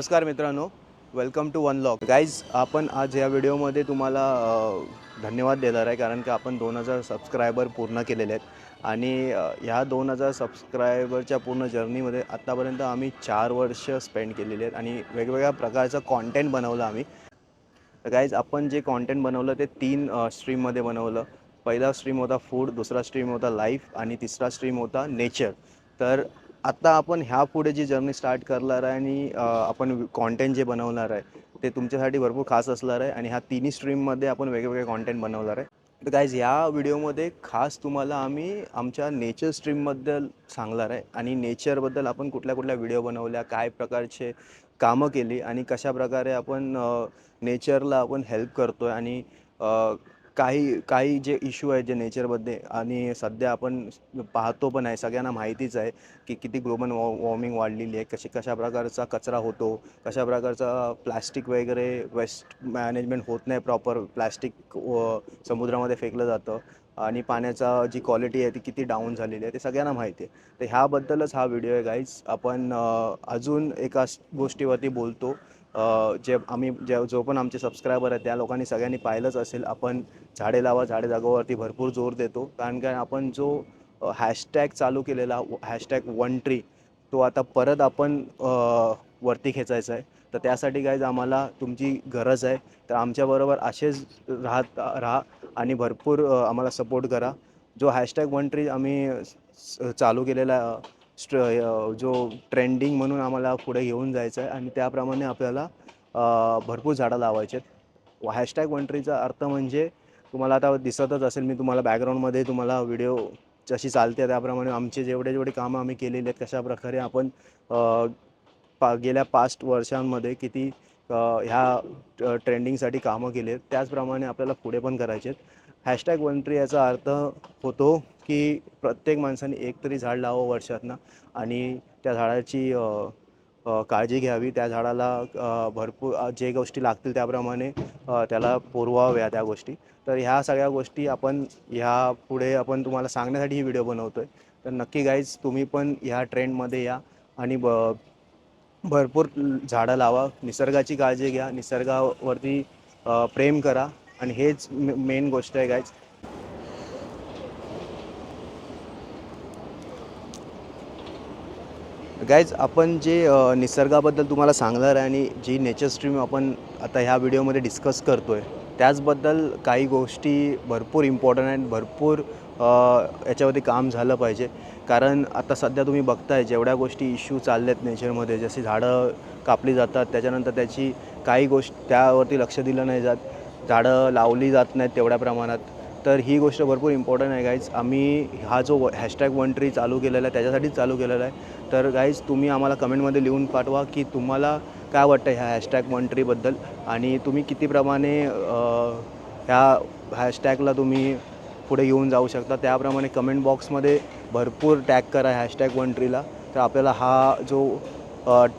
नमस्कार मित्रांनो welcome to one lock guys आपण आज या व्हिडिओमध्ये तुम्हाला धन्यवाद देणार आहे कारण की आपण दोन हजार सबस्क्रायबर पूर्ण केलेले आहेत. आणि ह्या दोन हजार सबस्क्रायबरच्या पूर्ण जर्नीमध्ये आत्तापर्यंत आम्ही चार वर्ष स्पेंड केलेली आहेत आणि वेगवेगळ्या प्रकारचं कॉन्टेंट बनवलं आम्ही. तर गाईज आपण जे कॉन्टेंट बनवलं ते तीन स्ट्रीममध्ये बनवलं. पहिला स्ट्रीम होता फूड दुसरा स्ट्रीम होता लाईफ आणि तिसरा स्ट्रीम होता नेचर तर आत्ता आपण ह्या पुढे जी जर्नी स्टार्ट करणार आहे आणि आपण कॉन्टेंट जे बनवणार आहे ते तुमच्यासाठी भरपूर खास असणार आहे आणि ह्या तिन्ही स्ट्रीममध्ये आपण वेगवेगळे कॉन्टेंट बनवणार आहे. तर गाईज ह्या व्हिडिओमध्ये खास तुम्हाला आम्ही आमच्या नेचर स्ट्रीमबद्दल सांगणार आहे आणि नेचरबद्दल आपण कुठल्या कुठल्या व्हिडिओ बनवल्या काय प्रकारचे कामं केली आणि कशा प्रकारे आपण नेचरला आपण हेल्प करतो आहे आणि काही काही जे इश्यू आहेत जे नेचरमध्ये आणि सध्या आपण पाहतो पण आहे सगळ्यांना माहितीच आहे की किती ग्लोबल वॉ वॉर्मिंग वाढलेली आहे कशी कशा प्रकारचा कचरा होतो कशा प्रकारचा प्लॅस्टिक वगैरे वेस्ट मॅनेजमेंट होत नाही प्रॉपर प्लॅस्टिक समुद्रामध्ये फेकलं जातं आणि पाण्याचा जी क्वालिटी आहे ती किती डाऊन झालेली आहे ते सगळ्यांना माहिती आहे. तर ह्याबद्दलच हा व्हिडिओ आहे गाईज आपण अजून एका गोष्टीवरती बोलतो. जे आम्ही जे जो पण आमचे सबस्क्रायबर आहेत त्या लोकांनी सगळ्यांनी पाहिलंच असेल आपण झाडे लावा झाडे जागोवरती भरपूर जोर देतो. कारण काय आपण जो हॅशटॅग चालू केलेला हॅशटॅग वन ट्री तो आता परत आपण वरती खेचायचा आहे. तर त्यासाठी काय आम्हाला तुमची गरज आहे. तर आमच्याबरोबर असेच राहत राहा आणि भरपूर आम्हाला सपोर्ट करा. जो हॅशटॅग वन ट्री आम्ही चालू केलेला स्ट्र जो ट्रेंडिंग म्हणून आम्हाला पुढे घेऊन जायचं आहे आणि त्याप्रमाणे आपल्याला भरपूर झाडं लावायचे आहेत. हॅशटॅग वन ट्रीचा अर्थ म्हणजे तुम्हाला आता दिसतच असेल मी तुम्हाला बॅकग्राऊंडमध्ये तुम्हाला व्हिडिओ जशी चालते त्याप्रमाणे आमचे जेवढे जेवढे कामं आम्ही केलेली आहेत कशा प्रकारे आपण पा गेल्या पास्ट वर्षांमध्ये किती ह्या ट्रेंडिंगसाठी कामं केली आहेत त्याचप्रमाणे आपल्याला पुढे पण करायचे आहेत. हॅशटॅग वन ट्री याचा अर्थ होतो की प्रत्येक माणसाने एक तरी झाड लावावं वर्षातनं आणि त्या झाडाची काळजी घ्यावी. त्या झाडाला भरपूर जे गोष्टी लागतील त्याप्रमाणे त्याला पुरवाव्या त्या गोष्टी. तर ह्या सगळ्या गोष्टी आपण ह्या पुढे आपण तुम्हाला सांगण्यासाठी ही व्हिडिओ बनवतो आहे तर नक्की गाईज तुम्ही पण ह्या ट्रेंडमध्ये या आणि ब भरपूर झाडं लावा. निसर्गाची काळजी घ्या. निसर्गावरती प्रेम करा. आणि हेच मेन गोष्ट आहे गाईज गाईज आपण जे निसर्गाबद्दल तुम्हाला सांगणार आहे आणि जी नेचर स्ट्रीम आपण आता ह्या व्हिडिओमध्ये डिस्कस करतो आहे त्याचबद्दल काही गोष्टी भरपूर इम्पॉर्टंट आहेत भरपूर याच्यावरती काम झालं पाहिजे. कारण आता सध्या तुम्ही बघताय जेवढ्या गोष्टी इश्यू चालल्या आहेत नेचरमध्ये जशी झाडं कापली जातात त्याच्यानंतर त्याची काही गोष्ट त्यावरती लक्ष दिलं नाही जात. झाडं लावली जात नाहीत तेवढ्या प्रमाणात. तर ही गोष्ट भरपूर इम्पॉर्टंट आहे गाईज आम्ही हा जो हॅशटॅग वन ट्री चालू केलेला आहे त्याच्यासाठीच चालू केलेला आहे. तर गाईज तुम्ही आम्हाला कमेंटमध्ये लिहून पाठवा की तुम्हाला काय वाटतं ह्या हॅशटॅग वन ट्रीबद्दल आणि तुम्ही किती प्रमाणे ह्या हॅशटॅगला तुम्ही पुढे घेऊन जाऊ शकता. त्याप्रमाणे कमेंट बॉक्समध्ये भरपूर टॅग करा हॅशटॅग वन ट्रीला तर आपल्याला हा जो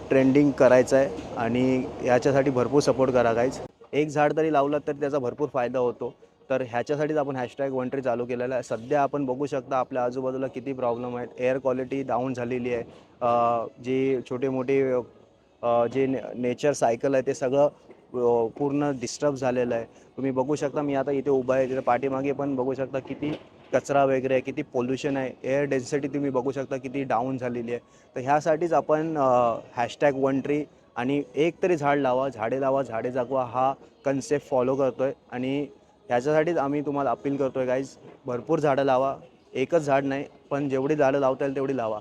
ट्रेंडिंग करायचा आहे आणि याच्यासाठी भरपूर सपोर्ट करा गाईज एक झाड तरी लावलं तर त्याचा भरपूर फायदा होतो. तर ह्याच्यासाठीच आपण हॅशटॅग वन ट्री चालू केलेला आहे. सध्या आपण बघू शकता आपल्या आजूबाजूला किती प्रॉब्लेम आहेत. एअर क्वालिटी डाऊन झालेली आहे. जी छोटे मोठे जे ने नेचर सायकल आहे ते सगळं पूर्ण डिस्टर्ब झालेलं आहे. तुम्ही बघू शकता मी आता इथे उभा आहे तिथे पाठीमागे पण बघू शकता किती कचरा वगैरे आहे किती पोल्युशन आहे. एअर डेन्सिटी तुम्ही बघू शकता किती डाऊन झालेली आहे. तर ह्यासाठीच आपण हॅशटॅग वन ट्री आणि एक तरी झाड लावा झाडे लावा झाडे जागवा हा कन्सेप्ट फॉलो करतो आहे आणि ह्याच्यासाठीच आम्ही तुम्हाला अपील करतो आहे गाईज भरपूर झाडं लावा. एकच झाड नाही पण जेवढी झाडं लावता येईल तेवढी लावा.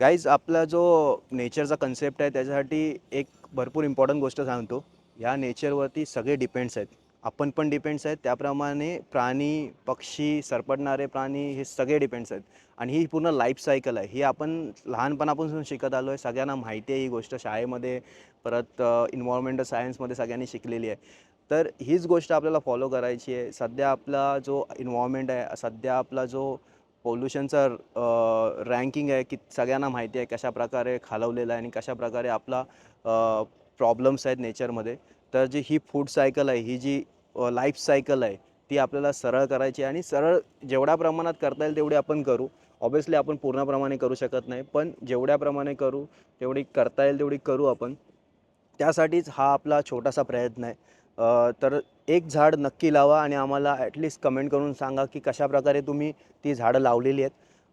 गाईज आपला जो नेचरचा कन्सेप्ट आहे त्याच्यासाठी एक भरपूर इम्पॉर्टंट गोष्ट सांगतो. ह्या नेचरवरती सगळे डिपेंड्स आहेत. आपण पण डिपेंड्स आहेत. त्याप्रमाणे प्राणी पक्षी सरपटणारे प्राणी हे सगळे डिपेंड्स आहेत. आणि ही पूर्ण लाईफ सायकल आहे. ही आपण लहानपणापासून शिकत आलो आहे सगळ्यांना माहिती आहे ही गोष्ट शाळेमध्ये परत इन्व्हायरमेंटल सायन्समध्ये सगळ्यांनी शिकलेली आहे. तर हीच गोष्ट आपल्याला फॉलो करायची आहे. सध्या आपला जो इन्व्हायरमेंट आहे सध्या आपला जो पोल्युशनचा रँकिंग आहे की सगळ्यांना माहिती आहे कशा प्रकारे खालवलेला आहे आणि कशा प्रकारे आपला प्रॉब्लेम्स आहेत नेचरमध्ये तर जी ही फूड सायकल आहे ही जी लाईफ सायकल आहे ती आपल्याला सरळ करायची आहे आणि सरळ जेवढ्या प्रमाणात करता येईल तेवढी आपण करू. ऑब्वियसली आपण पूर्णप्रमाणे करू शकत नाही पण जेवढ्याप्रमाणे करू तेवढी करता येईल तेवढी करू आपण. त्यासाठीच हा आपला छोटासा प्रयत्न आहे. तर एक झाड नक्की लावा आणि आम्हाला ॲटलिस्ट कमेंट करून सांगा की कशाप्रकारे तुम्ही ती झाडं लावलेली आहेत.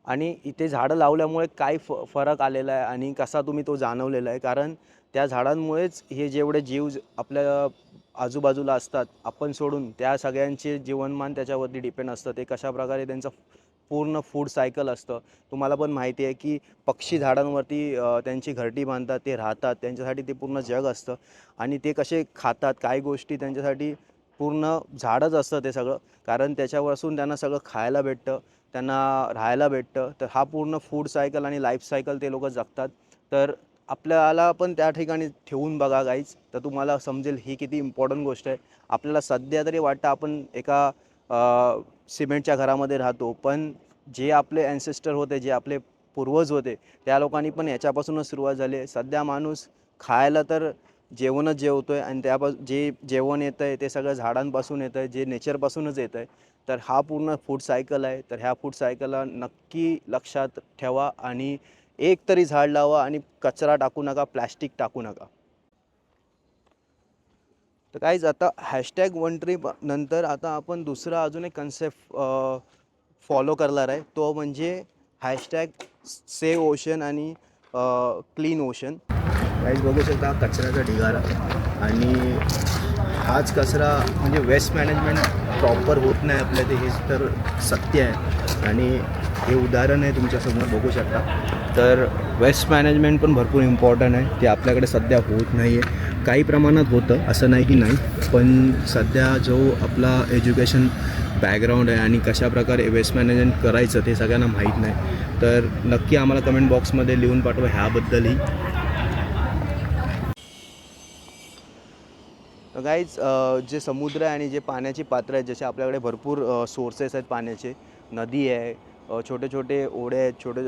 आणि इथे झाडं लावल्यामुळे काय फ फरक आलेला आहे आणि कसा तुम्ही तो जाणवलेला आहे. कारण त्या झाडांमुळेच हे जेवढे जीव आपल्या आजूबाजूला असतात आपण सोडून त्या सगळ्यांचे जीवनमान त्याच्यावरती डिपेंड असतं. ते कशाप्रकारे त्यांचं पूर्ण फूड सायकल असतं. तुम्हाला पण माहिती आहे की पक्षी झाडांवरती त्यांची घरटी बांधतात ते राहतात त्यांच्यासाठी ते पूर्ण जग असतं. आणि ते कसे खातात काय गोष्टी त्यांच्यासाठी पूर्ण झाडच असतं ते सगळं. कारण त्याच्यापासून त्यांना सगळं खायला भेटतं त्यांना राहायला भेटतं. तर हा पूर्ण फूड सायकल आणि लाईफ सायकल ते लोक जगतात. तर आपल्याला पण त्या ठिकाणी ठेवून बघा काहीच तर तुम्हाला समजेल ही किती इम्पॉर्टंट गोष्ट आहे. आपल्याला सध्या तरी वाटतं आपण एका सिमेंटच्या घरामध्ये राहतो पण जे आपले अँसेस्टर होते जे आपले पूर्वज होते त्या लोकांनी पण याच्यापासूनच सुरुवात झाली आहे. सध्या माणूस खायला तर जेवणच जेवतो आहे आणि त्यापास जे जेवण येतं आहे ते सगळं झाडांपासून येतं आहे जे नेचरपासूनच येतं आहे तर हा पूर्ण फूड सायकल आहे. तर ह्या फूड सायकलला नक्की लक्षात ठेवा आणि एक तरी झाड लावा आणि कचरा टाकू नका प्लॅस्टिक टाकू नका. तर काहीच आता हॅशटॅग वन ट्रिप नंतर आता आपण दुसरा अजून एक कन्सेप्ट फॉलो करणार आहे. तो म्हणजे हॅशटॅग सेव ओशन आणि क्लीन ओशन काहीच बघू शकता कचऱ्याचा ढिगारा. आणि हाच कचरा म्हणजे वेस्ट मॅनेजमेंट प्रॉपर होत नाही आपल्या ते हेच तर सत्य आहे. आणि हे उदाहरण आहे तुमच्यासमोर बघू शकता. तर वेस्ट मॅनेजमेंट पण भरपूर इम्पॉर्टंट आहे. ते आपल्याकडे सध्या होत नाही आहे काही प्रमाणात होतं असं नाही की नाही पण सध्या जो आपला एज्युकेशन बॅकग्राऊंड आहे आणि कशाप्रकारे वेस्ट मॅनेजमेंट करायचं ते सगळ्यांना माहीत नाही. तर नक्की आम्हाला कमेंट बॉक्समध्ये लिहून पाठवा ह्याबद्दलही. गाईज जे समुद्र आहे आणि जे पाण्याची पात्र आहेत जसे आपल्याकडे भरपूर सोर्सेस आहेत पाण्याचे नदी आहे छोटे छोटे ओढे आहेत छोटे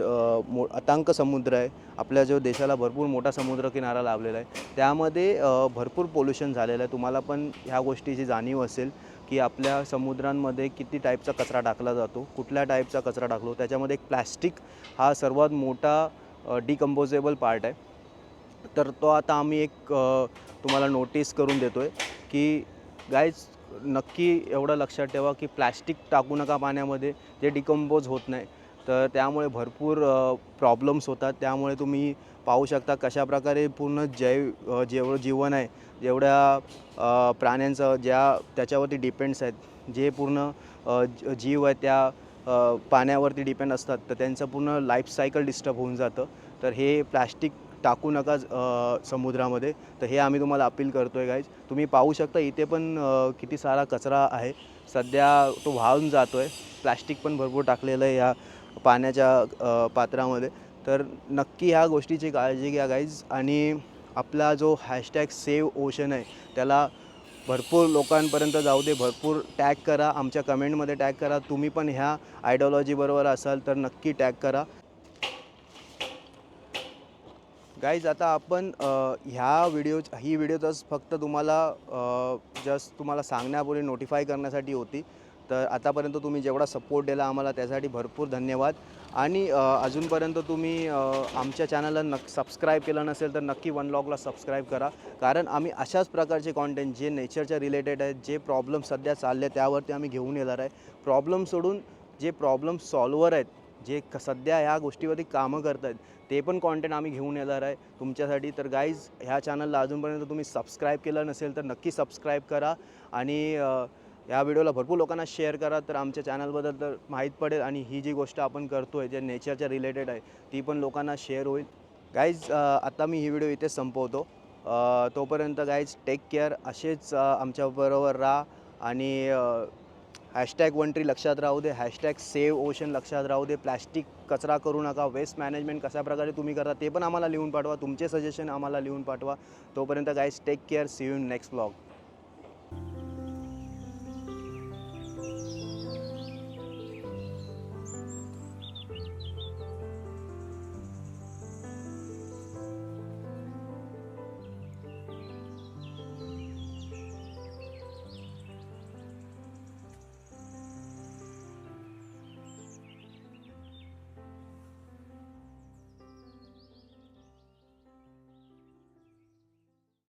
मो अतांक समुद्र आहे. आपल्या जो देशाला भरपूर मोठा समुद्र किनारा लाभलेला आहे. त्यामध्ये भरपूर पोल्युशन झालेलं आहे. तुम्हाला पण ह्या गोष्टीची जाणीव असेल की आपल्या समुद्रांमध्ये किती टाईपचा कचरा टाकला जातो कुठल्या टाईपचा कचरा टाकलो. त्याच्यामध्ये एक प्लॅस्टिक हा सर्वात मोठा डिकम्पोजेबल पार्ट आहे. तर तो आता आम्ही एक तुम्हाला नोटीस करून देतो आहे की गाईज नक्की एवढं लक्षात ठेवा की प्लॅस्टिक टाकू नका पाण्यामध्ये जे डिकम्पोज होत नाही. तर त्यामुळे भरपूर प्रॉब्लेम्स होतात. त्यामुळे तुम्ही पाहू शकता कशाप्रकारे पूर्ण जैव जेवढं जीवन आहे. जेवढ्या प्राण्यांचं ज्या त्याच्यावरती डिपेंड्स आहेत. जे पूर्ण जीव आहे त्या पाण्यावरती डिपेंड असतात. तर त्यांचं पूर्ण लाईफ सायकल डिस्टर्ब होऊन जातं. तर हे प्लॅस्टिक टाकू नका समुद्रामध्ये. तर हे आम्ही तुम्हाला अपील करतो आहे गाईज तुम्ही पाहू शकता इथे पण किती सारा कचरा आहे. सध्या तो वाहून जातो आहे प्लॅस्टिक पण भरपूर टाकलेलं आहे या पाण्याच्या पात्रामध्ये. तर नक्की ह्या गोष्टीची काळजी घ्या गाईज आणि आपला जो हॅशटॅग सेव ओशन आहे त्याला भरपूर लोकांपर्यंत जाऊ दे. भरपूर टॅग करा. आमच्या कमेंटमध्ये टॅग करा. तुम्ही पण ह्या आयडिओलॉजीबरोबर असाल तर नक्की टॅग करा. गाईज आता आपण ह्या व्हिडिओ ही व्हिडिओ जस्ट फक्त तुम्हाला जस्ट तुम्हाला सांगण्यापूर्वी नोटिफाय करण्यासाठी होती. तर आतापर्यंत तुम्ही जेवढा सपोर्ट दिला आम्हाला त्यासाठी भरपूर धन्यवाद. आणि अजूनपर्यंत तुम्ही आमच्या चॅनलला नक सबस्क्राईब केलं नसेल तर नक्की वन लॉगला सबस्क्राईब करा. कारण आम्ही अशाच प्रकारचे कॉन्टेंट जे नेचरच्या रिलेटेड आहेत जे प्रॉब्लेम सध्या चालले आहेत, त्यावरती आम्ही घेऊन येणार आहे. प्रॉब्लेम सोडून जे प्रॉब्लेम सॉल्वर आहेत जे क सध्या ह्या गोष्टीवरती कामं करत आहेत ते पण कॉन्टेंट आम्ही घेऊन येणार आहे. तुमच्यासाठी तर गाईज ह्या चॅनलला अजूनपर्यंत तुम्ही सबस्क्राईब केलं नसेल तर नक्की सबस्क्राईब करा. आणि या व्हिडिओला भरपूर लोकांना शेअर करा. तर आमच्या चॅनलबद्दल तर माहीत पडेल आणि ही जी गोष्ट आपण करतो आहे जे नेचरच्या रिलेटेड आहे ती पण लोकांना शेअर होईल. गाईज आता मी ही व्हिडिओ इथे संपवतो. तोपर्यंत गाईज टेक केअर असेच आमच्याबरोबर राहा. आणि हॅशटॅग वन ट्री लक्षात राहू दे हॅशटॅग सेव्ह ओशन लक्षात राहू दे प्लॅस्टिक कचरा करू नका वेस्ट मॅनेजमेंट कशाप्रकारे तुम्ही करता ते पण आम्हाला लिहून पाठवा तुमचे सजेशन आम्हाला लिहून पाठवा. तोपर्यंत guys take care see you next blog